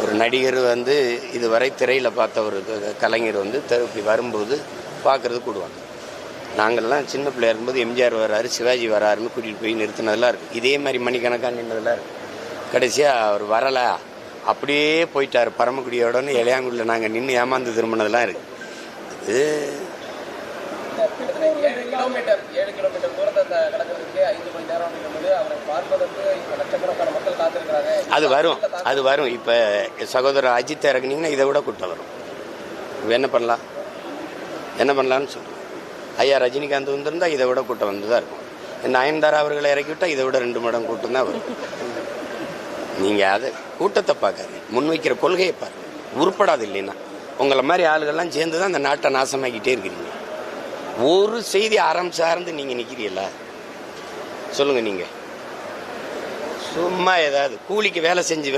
ஒரு நடிகர் வந்து இதுவரை திரையில் பார்த்த ஒரு கலைஞர் வந்து த- இப்படி வரும்போது பார்க்குறது கூடுவாங்க. நாங்கள்லாம் சின்ன பிள்ளையா இருக்கும்போது எம்ஜிஆர் வராரு சிவாஜி வராருன்னு கூட்டிகிட்டு போய் நிறுத்தினதெல்லாம் இருக்குது இதே மாதிரி மணிக்கணக்காக நின்றதெல்லாம் இருக்குது கடைசியாக அவர் வரலை. அப்படியே போயிட்டார் பரமக்குடியோடன்னு இளையாங்குடியில் நாங்கள் நின்று ஏமாந்து திரும்பினதெல்லாம் இருக்குது இது அது வரும். அது வரும். இப்போ சகோதரர் அஜித் இறக்குனீங்கன்னா இதை விட கூட்டம் வரும். இப்போ என்ன பண்ணலாம்? என்ன பண்ணலாம்னு சொல்லுங்கள் ஐயா ரஜினிகாந்த் வந்திருந்தா இதை விட கூட்டம் வந்து தான் இருக்கும் நயன்தாரா அவர்களை இறக்கிவிட்டால் இதை விட ரெண்டு மடம் கூட்டம் தான் வரும். நீங்கள் அதை கூட்டத்தை பார்க்காது முன்வைக்கிற கொள்கையை பாருங்க. உருப்படாது இல்லைன்னா. உங்களை மாதிரி ஆளுகள்லாம் சேர்ந்து தான் இந்த நாட்டை நாசமாக்கிட்டே இருக்கிறீங்க. ஒரு செய்தி அறம் சார்ந்து நீங்கள் நிற்கிறீங்களா சொல்லுங்கள் நீங்கள் சும்மா ஏதாவது கூலிக்கு வேலை செஞ்சு